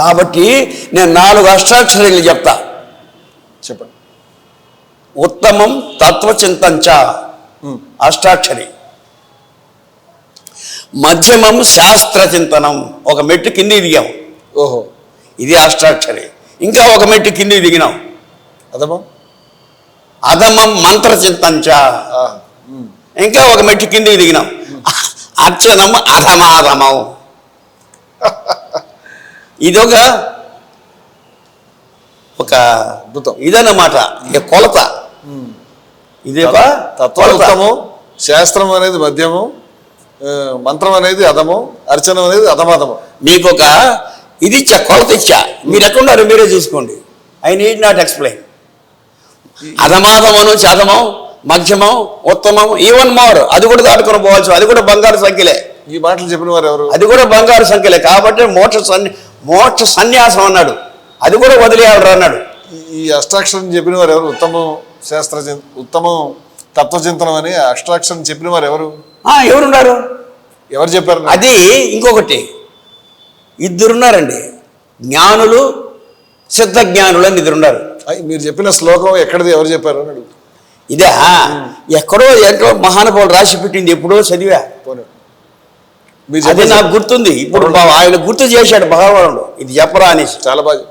కాబట్టి నేను నాలుగు అష్టాక్షరీలు చెప్తా. చెప్పండి. ఉత్తమం తత్వచింతంచ. అష్టాక్షరి. మధ్యమం శాస్త్ర చింతనం ఒక మెట్టు కింది దిగాం. ఓహో. ఇది అష్టాక్షరి. ఇంకా ఒక మెట్టు కింది దిగినాం. అదమ్మా అధమం మంత్ర చింతంచ ఆ, ఉమ్. ఇంకా ఒక మెట్టు కిందికి దిగినాం. అర్చనం అధమాధమం ఇదొక ఒక అద్భుతం. ఇదన్నమాట. ఇక కొలత. ఇదేపా? తత్వం కొలత. ఉత్తమం శాస్త్రం అనేది మధ్యము ఆ, మంత్రం అనేది అధము అర్చనం అనేది అధమాధము. మీకు ఒక ఇది ఇచ్చా కొలత ఇచ్చా. మీరు ఎక్కడున్నారు మీరే చూసుకోండి. I need not explain. అధమాధమం నుంచి అధమం మధ్యమం ఉత్తమం ఈవెన్ మోర్ అది కూడా దాటుకొని పోవచ్చు అది కూడా బంగారు సంఖ్యలే. ఈ మాటలు చెప్పిన వారు ఎవరు? అది కూడా బంగారు సంఖ్యలే. కాబట్టి మోక్ష మోక్ష సన్యాసం అన్నాడు. అది కూడా వదిలేయాలరా అన్నాడు. ఈ- అష్టాక్షరం చెప్పిన వారు ఎవరు? ఉత్తమం శాస్త్ర ఉత్తమం తత్వచింతనం అని అష్టాక్షరం చెప్పిన వారు ఎవరు? ఎవరున్నారు? ఎవరు చెప్పారు? అది ఇంకొకటి. ఇద్దరున్నారండి. జ్ఞానులు సిద్ధ జ్ఞానులు అని ఇద్దరున్నారు. మీరు చెప్పిన శ్లోకం ఎక్కడిది? ఎవరు చెప్పారు? అని అడుగు ఇదే ఎక్కడో ఎక్కడో మహానుభావులు రాసి పెట్టింది ఎప్పుడో చదివా. పోనీ. అది నాకు గుర్తుంది. ఇప్పుడు ఆయన గుర్తు చేశాడు భగవానుడు. ఇది చెప్పరా అనేసి. చాలా బాగా